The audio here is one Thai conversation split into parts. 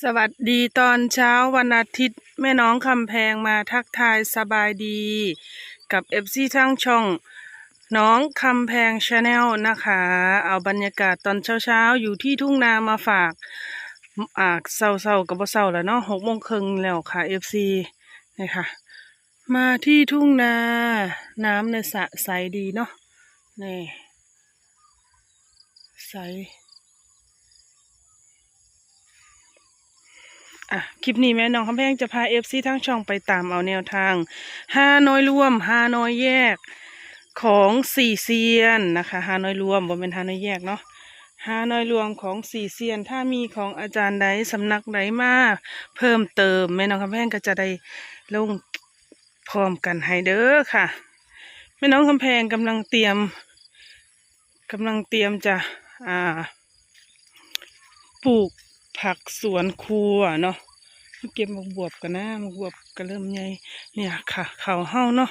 สวัสดีตอนเช้าวันอาทิตย์ แม่น้องคำแพงมาทักทายสบายดี กับเอฟซีทั้งช่อง น้องคำแพงชาแนลนะคะ เอาบรรยากาศตอนเช้าๆ อยู่ที่ทุ่งนามาฝากอ่าเศร้าๆกับบ่เศร้าแล้วเนาะหกโมงครึ่งแล้วค่ะเอฟซีนี่ค่ะ มาที่ทุ่งนาน้ำในสระใสดีเนาะนี่ใส อะคลิปนี้แม่น้องคำแพงจะพาเอฟซีทั้งช่องไปตามเอาแนวทางฮานอยรวมฮานอยแยกของสี่เซียนนะคะฮานอยรวมบ่เป็นฮานอยแยกเนาะฮานอยรวมของสี่เซียน ถ้ามีของอาจารย์ใดสำนักใดมาเพิ่มเติมแม่น้องคำแพงก็จะได้ลงพร้อมกันให้เด้อค่ะแม่น้องคำแพงกำลังเตรียมกำลังเตรียมจะอ่าปลูก ผักสวนครัวเนาะเก็บมกบวบกันนะมกบวบก็เริ่มใหญ่เนี่ยค่ะเขาวเฮาเนาะ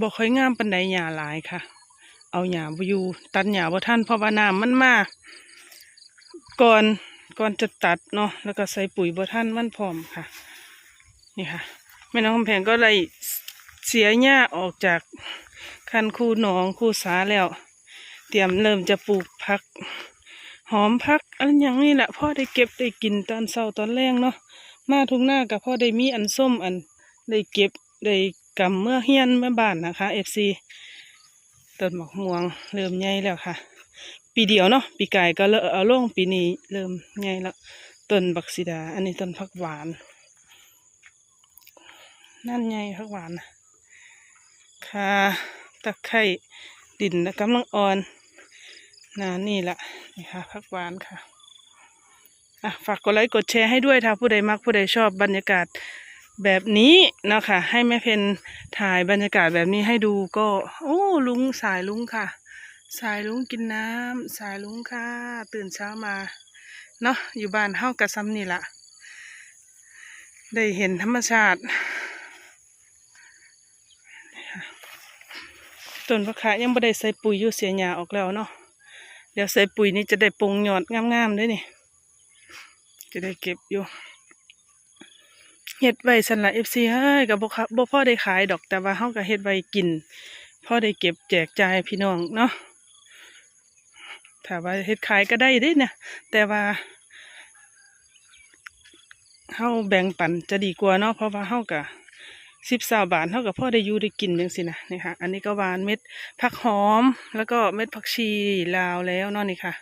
บอกค่อยงามปันไดหญ้าหลายค่ะ เอาหญ้าบอยู่ตัดหญ้าบ่ทันเพราะว่าน้ำมันมาก่อนก่อนจะตัดเนาะแล้วก็ใส่ปุ๋ยบ่ทันมันพร้อมค่ะ นี่ค่ะแม่น้องคำแพงก็เลยเสียหญ้าออกจากคันคูหนองคูสาแล้ว เตรียมเริ่มจะปลูกผัก หอมพักอันย่างนี้แหละพ่อได้เก็บได้กินตอนเช้าตอนแรงเนาะมาทุกหน้ากับพ่อได้มีอันส้มอันได้เก็บได้กำเมื่อเฮียนเมื่อบ้านนะคะเอฟซีต้นหมอกม่วงเริ่มใหญ่แล้วค่ะ ปีเดียวเนาะปีไกายก็เริ่มเอาลงปีนี้เริ่มใหญ่แล้วต้นบักซิดา อันนี้ต้นผักหวาน นั่นใหญ่ผักหวานค่ะตะไคร่ดินนะกำลังอ่อน นานี่ละนี่ค่ะผักหวานค่ะอะฝากกดไลค์กดแชร์ให้ด้วยถ้าผู้ใดมักผู้ใดชอบบรรยากาศแบบนี้เนาะคะให้แม่เพนถ่ายบรรยากาศแบบนี้ให้ดูก็ โอ้ลุงสายลุงค่ะ สายลุงกินน้ำสายลุงค่ะ ตื่นเช้ามาเนาะอยู่บ้านเฮากระซ้ำนี่ละได้เห็นธรรมชาติต้นผักคะยังไม่ได้ใส่ปุ๋ยอยู่เสียหญ้าออกแล้วเนาะ ดี๋ยวใส่ปุ๋ยนี่จะได้ปรุงยอดงามๆด้วยนี่ จะได้เก็บอยู่เฮ็ดไว้สันละเอฟซีเฮ้ยกับบ่ครับบ่พ่อได้ขายดอกแต่ว่าเฮาก็เฮ็ดไว้กินพ่อได้เก็บแจกจ่ายพี่น้องเนาะถ้าว่าเฮ็ดขายก็ได้ด้เนี่ยแต่ว่าเฮาแบ่งปันจะดีกว่าเนาะเพราะว่าเฮาก็ สิบสาบาทเท่ากับพ่อได้ยูได้กินจังสินะนี่ค่ะ อันนี้ก็หวานเม็ดผักหอม แล้วก็เม็ดผักชีลาวแล้วเนาะนี่ค่ะ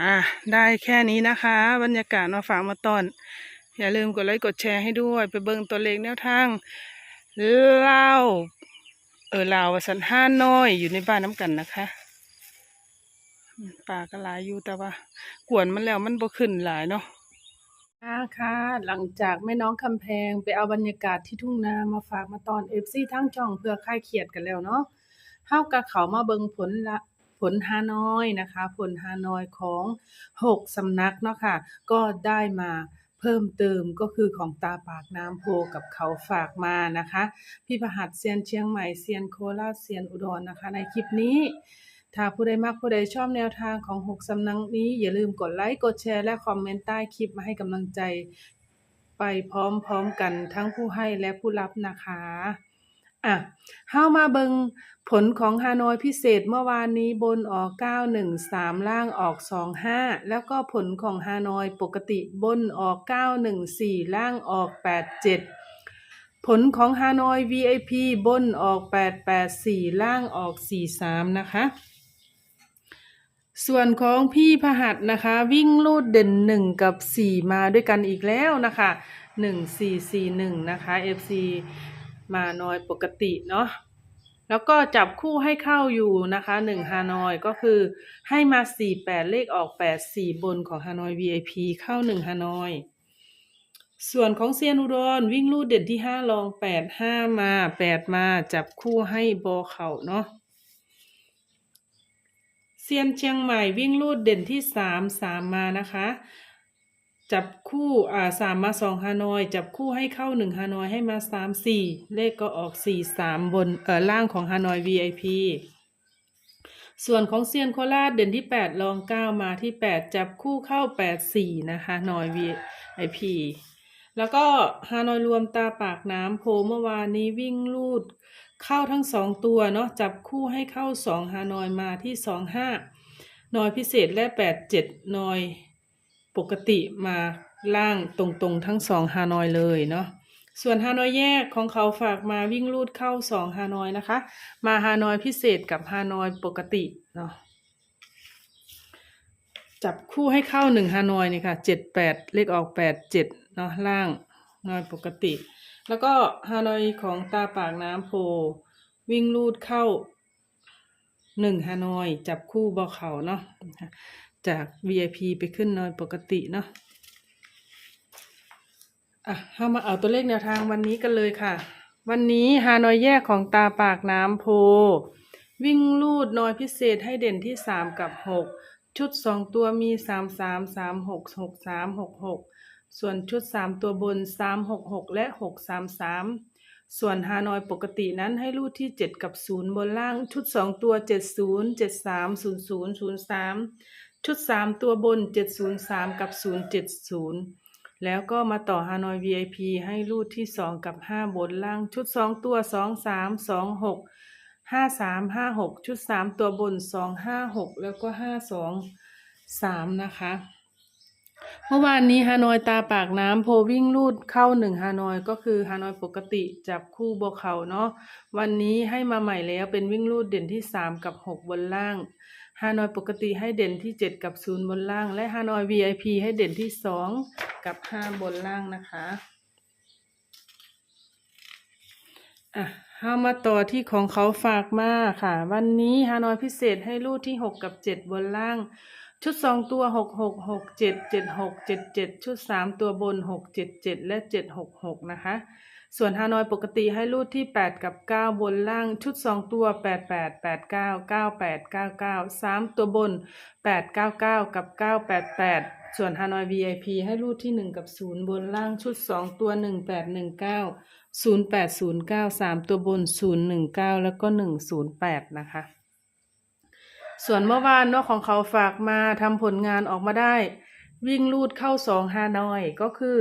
อ่าได้แค่นี้นะคะ บรรยากาศมาฝากมาตอน อย่าลืมกดไลค์กดแชร์ให้ด้วย ไปเบิ่งตัวเลขแนวทางเล่าวเออลาวสันห้าน้อยอยู่ในบ้านน้ำกันนะคะป่าก็หลายอยู่แต่ว่า กวนมันแล้วมันบ่ขึ้นหลายเนาะ ค่ะค่ะหลังจากแม่น้องคำแพงไปเอาบรรยากาศที่ทุ่งนามาฝากมาตอนเอฟซีทั้งช่องเพื่อคลายเครียดกันแล้วเนาะเฮากับเขามาเบิงผลละผลฮานอยนะคะ ผลฮานอยของหกสำนักเนาะค่ะ ก็ได้มาเพิ่มเติมก็คือของตาปากน้ำโพกับเขาฝากมานะคะ พี่ประหัดเซียนเชียงใหม่เซียนโคราชเซียนอุดรนะคะ ในคลิปนี้ ถ้าผู้ใดมักผู้ใดชอบแนวทางของหกสำนักนี้ อย่าลืมกดไลค์ กดแชร์ และคอมเมนต์ใต้คลิปมาให้กำลังใจ ไปพร้อมๆกันทั้งผู้ให้และผู้รับนะคะอะเฮามาเบิงผลของฮานอยพิเศษเมื่อวานนี้บนออก 913 ล่างออก 25 แล้วก็ผลของฮานอยปกติบนออก 914 ล่างออก 87 ผลของฮานอย VIP บนออก 884 ล่างออก 43 นะคะ ส่วนของพี่พหัสนะคะ วิ่งลูดเด่นหนึ่งกับสี่มาด้วยกันอีกแล้วนะคะหนึ่งสี่สี่หนึ่งนะคะ FC มาน้อยปกติเนาะแล้วก็จับคู่ให้เข้าอยู่นะคะหนึ่งฮานอยก็คือให้มาสี่แปดเลขออกแปดสี่บนของฮานอย VIP เข้าหนึ่งฮานอย ส่วนของเซียนอุดรวิ่งลูดเด่นที่ห้าลองแปดห้ามาแปดมาจับคู่ให้โบอเข่าเนาะ เซียนเชียงใหม่วิ่งลูดเด่นที่สามสามมานะคะ จับคู่อ่าสามมาสองฮานอย จับคู่ให้เข้าหนึ่งฮานอยให้มาสามสี่เลขก็ออกสี่สามบนเอ่อล่างของฮานอย VIP ส่วนของเซียนโคราชเด่นที่8ลอง9มาที่8จับคู่เข้า8 4นะคะหนอย VIP แล้วก็ฮานอยรวมตาปากน้ำโพเมื่อวานนี้วิ่งลูด เข้าทั้งสองตัวเนาะจับคู่ให้เข้า2ฮานอยมาที่2 5นอยพิเศษและ8 7นอยปกติมาล่างตรงๆทั้ง2ฮานอยเลยเนาะส่วนฮานอยแยกของเขาฝากมาวิ่งลูดเข้าสองฮานอยนะคะ มาฮานอยพิเศษกับฮานอยปกติเนาะจับคู่ให้เข้าหนึ่งฮานอยนี่ค่ะเจ็ดแปดเลขออกแปดเจ็ดเนาะล่าง นอยปกติ แล้วก็ฮานอยของตาปากน้ำโพ วิ่งลูดเข้าหนึ่งฮานอย จับคู่บอเขาเนาะจาก VIP ไปขึ้นนอยปกติเนาะอะเข้ามาเอาตัวเลขแนวทางวันนี้กันเลยค่ะ วันนี้ฮานอยแยกของตาปากน้ำโพ วิ่งลูดนอยพิเศษให้เด่นที่สามกับหกชุดสองตัวมีสามสามสามหกหกสามหกหก ส่วนชุดสามตัวบนสามหกหกและหกสามสามส่วนฮานอยปกตินั้นให้ลูดที่เจ็ดกับศูนย์บนล่างชุดสองตัวเจ็ดศูนย์เจ็ดสามศูนย์ศูนย์ศูนย์สามชุดสามตัวบนเจ็ดศูนย์สามกับศูนย์เจ็ดศูนย์แล้วก็มาต่อฮานอย VIP ให้รูดที่สองกับห้าบนล่างชุดสองตัวสองสามสองหกห้าสามห้าหกชุดสามตัวบนสองห้าหกแล้วก็ห้าสองสามนะคะ เมื่อวานนี้ฮานอยตาปากน้ำโพวิ่งลูดเข้าหนึ่งฮานอยก็คือฮานอยปกติจับคู่บวกเขาเนาะวันนี้ให้มาใหม่แล้วเป็นวิ่งลูดเด่นที่สามกับหกบนล่างฮานอยปกติให้เด่นที่ 7 กับ 0 บนล่าง และฮานอย VIP ให้เด่นที่ 2 กับ 5 บนล่างนะคะอะเข้ามาต่อที่ของเขาฝากมาค่ะ วันนี้ฮานอยพิเศษให้รูดที่ 6 กับ 7 บนล่าง ชุด2ตัว6 6 6 7 7 6 7 7ชุด3ตัวบน6 7 7และ7 6 6นะคะ ส่วนฮานอยปกติให้รูดที่8กับ9บนล่างชุด2ตัว8 8 8 9 9 8 9 9 3ตัวบน8 9 9กับ9 8 8ส่วนฮานอย VIP ให้รูดที่1กับ0บนล่างชุด2ตัว1 8 1 9 0 8 0 9 3ตัวบน0 1 9แล้วก็1 0 8นะคะ ส่วนเมื่อวานเนาะของเขาฝากมาทำผลงานออกมาได้ วิ่งลูดเข้า2ฮานอยก็คือ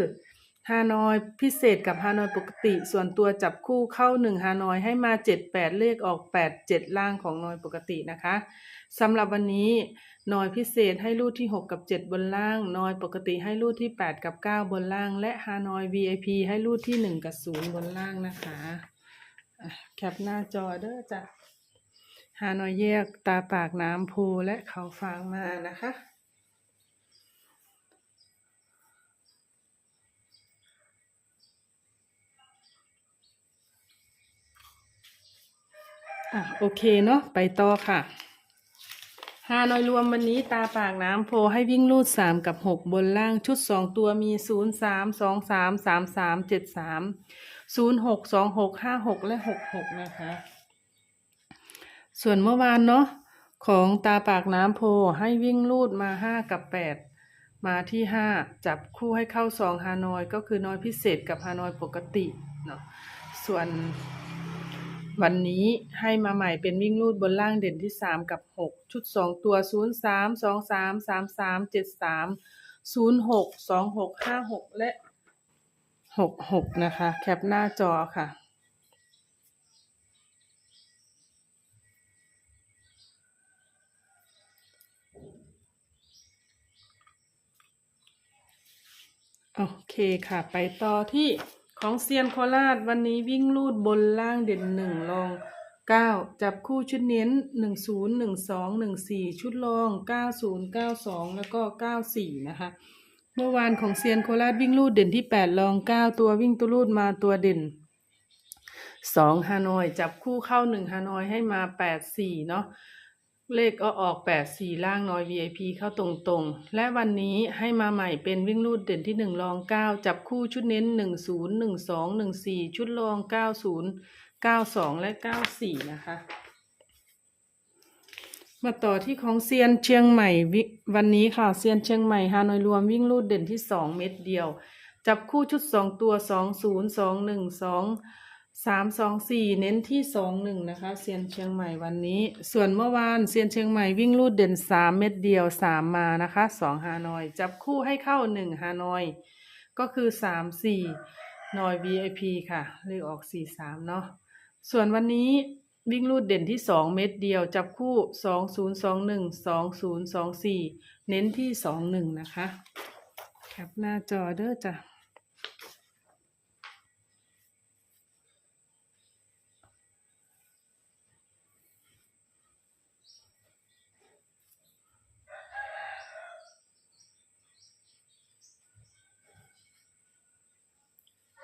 ฮานอยพิเศษกับฮานอยปกติ ส่วนตัวจับคู่เข้า1ฮานอยให้มา7 8เลขออก8 7ล่างของนอยปกตินะคะสำหรับวันนี้นอยพิเศษให้รูดที่ 6 กับ 7 บนล่าง นอยปกติให้รูดที่ 8 กับ 9 บนล่าง และฮานอย VIP ให้รูดที่ 1 กับ 0 บนล่างนะคะอะแคปหน้าจอเด้อจ้ะ ฮานอยแยกตาปากน้ำโพและเขาฟางมานะคะ อะโอเคเนาะไปต่อค่ะฮานอยรวมวันนี้ตาปากน้ำโพให้วิ่งลูดสามกับหกบนล่างชุดสองตัวมีศูนย์สามสองสามสามสามเจ็ดสามศูนย์หกสองหกห้าหกและหกหกนะคะ ส่วนเมื่อวานเนาะของตาปากน้ำโพให้วิ่งลูดมาห้ากับแปดมาที่ห้าจับคู่ให้เข้าสองฮานอย ก็คือน้อยพิเศษกับฮานอยปกติเนาะส่วนวันนี้ให้มาใหม่เป็นวิ่งลูดบนล่างเด่นที่สามกับหกชุดสองตัวศูนย์สามสองสามสามสามเจ็ดสามศูนย์หกสองหกห้าหกและหกหกนะคะ แคปหน้าจอค่ะ โอเคค่ะ ไปต่อที่ของเซียนโคราชวันนี้วิ่งลูดบนล่างเด่นหนึ่งลองเก้าจับคู่ชุดเน้นหนึ่งศูนย์หนึ่งสองหนึ่งสี่ชุดรองเก้าศูนย์เก้าสองแล้วก็เก้าสี่นะคะเมื่อวานของเซียนโคราชวิ่งลูดเด่นที่แปดลองเก้าตัววิ่งตัวลูดมาตัวเด่นสองฮานอย จับคู่เข้าหนึ่งฮานอยให้มาแปดสี่เนาะ เลขก็ออกแปดสี่ล่างน้อย VIP เข้าตรงๆ และวันนี้ให้มาใหม่เป็นวิ่งรูดเด่นที่หนึ่งรองเก้าจับคู่ชุดเน้นหนึ่งศูนย์หนึ่งสองหนึ่งสี่ชุดรองเก้าศูนย์เก้าสองและเก้าสี่นะคะ มาต่อที่ของเซียนเชียงใหม่วันนี้ค่ะเซียนเชียงใหม่ฮานอยรวมวิ่งรูดเด่นที่สองเม็ดเดียว จับคู่ชุดสองตัวสองศูนย์สองหนึ่งสอง สามสองสี่เน้นที่สองหนึ่งนะคะเซียนเชียงใหม่วันนี้ ส่วนเมื่อวานเซียนเชียงใหม่วิ่งลูดเด่นสามเม็ดเดียวสามมานะคะสองฮานอย จับคู่ให้เข้าหนึ่งฮานอย ก็คือสามสี่นอย VIP ค่ะ เลขออกสี่สามเนาะส่วนวันนี้วิ่งลูดเด่นที่สองเม็ดเดียว จับคู่สองศูนย์สองหนึ่งสองศูนย์สองสี่เน้นที่สองหนึ่งนะคะแคปหน้าจอเด้อจ้ะ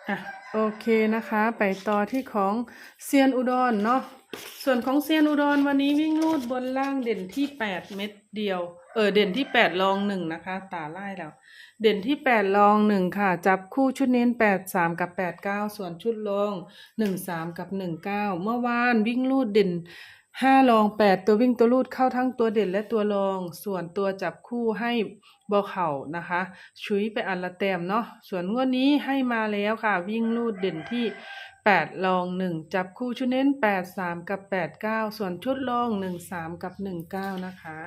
อะโอเคนะคะ ไปต่อที่ของเซียนอุดรเนาะส่วนของเซียนอุดรวันนี้วิ่งรูดบนล่างเด่นที่แปดเม็ดเดียว เออเด่นที่แปดรองหนึ่งนะคะ ตาไล่แล้ว เด่นที่แปดรองหนึ่งค่ะ จับคู่ชุดเน้นแปดสามกับแปดเก้าส่วนชุดรองหนึ่งสามกับหนึ่งเก้าเมื่อวานวิ่งรูดเด่นห้ารองแปดตัววิ่งตัวรูดเข้าทั้งตัวเด่นและตัวรอง ส่วนตัวจับคู่ให้ บอเข่านะคะชุยไปอันละแต้มเนาะส่วนงวดนี้ให้มาแล้วค่ะ วิ่งลูดเด่นที่แปดลองหนึ่งจับคู่ชุดเน้นแปดสามกับแปดเก้าส่วนชุดลองหนึ่งสามกับหนึ่งเก้านะคะ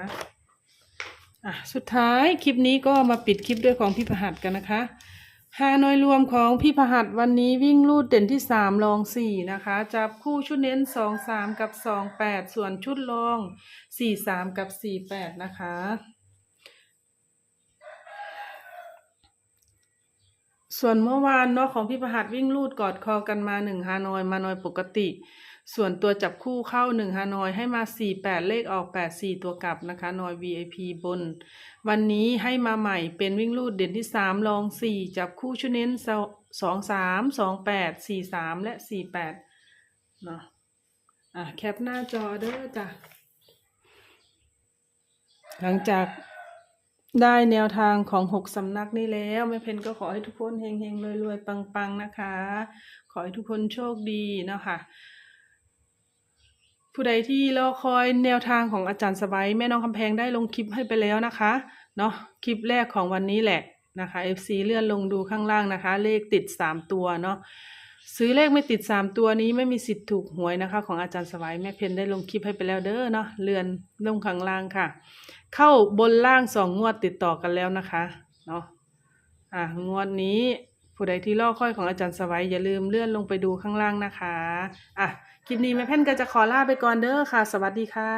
อะสุดท้ายคลิปนี้ก็มาปิดคลิปด้วยของพี่พหัสกันนะคะฮานอยรวมของพี่พหัสวันนี้วิ่งลูดเด่นที่สามลองสี่นะคะ จับคู่ชุดเน้นสองสามกับสองแปดส่วนชุดลองสี่สามกับสี่แปดนะคะ ส่วนเมื่อวานเนาะของพี่ประหัดวิ่งลูดกอดคอกันมาหนึ่งฮานอยมานอยปกติ ส่วนตัวจับคู่เข้าหนึ่งฮานอยให้มาสี่แปดเลขออกแปดสี่ตัวกลับนะคะนอย VIP บน วันนี้ให้มาใหม่เป็นวิ่งลูดเด่นที่สามลองสี่จับคู่ชุดเน้นสองสามสองแปดสี่สามและสี่แปดเนาะอะแคปหน้าจอเด้อจ้ะหลังจาก ได้แนวทางของหกสำนักนี้แล้วแม่เพนก็ขอให้ทุกคนเฮงเฮงรวยรวยปังปังๆนะคะ ขอให้ทุกคนโชคดีเนาะค่ะผู้ใดที่รอคอยแนวทางของอาจารย์สบายแม่น้องคำแพงได้ลงคลิปให้ไปแล้วนะคะเนาะคลิปแรกของวันนี้แหละนะคะ FC เลื่อนลงดูข้างล่างนะคะ เลขติดสามตัวเนาะ ซื้อเลขไม่ติดสามตัวนี้ไม่มีสิทธิ์ถูกหวยนะคะ ของอาจารย์สบายแม่เพนได้ลงคลิปให้ไปแล้วเด้อเนาะเลื่อนลงข้างล่างค่ะ เข้าบนล่างสองงวดติดต่อกันแล้วนะคะเนาะอะงวดนี้ผู้ใดที่รอค่อยของอาจารย์สวัยอย่าลืมเลื่อนลงไปดูข้างล่างนะคะอะคลิปนี้แม่เพนก็จะขอลาไปก่อนเด้อค่ะ สวัสดีค่ะ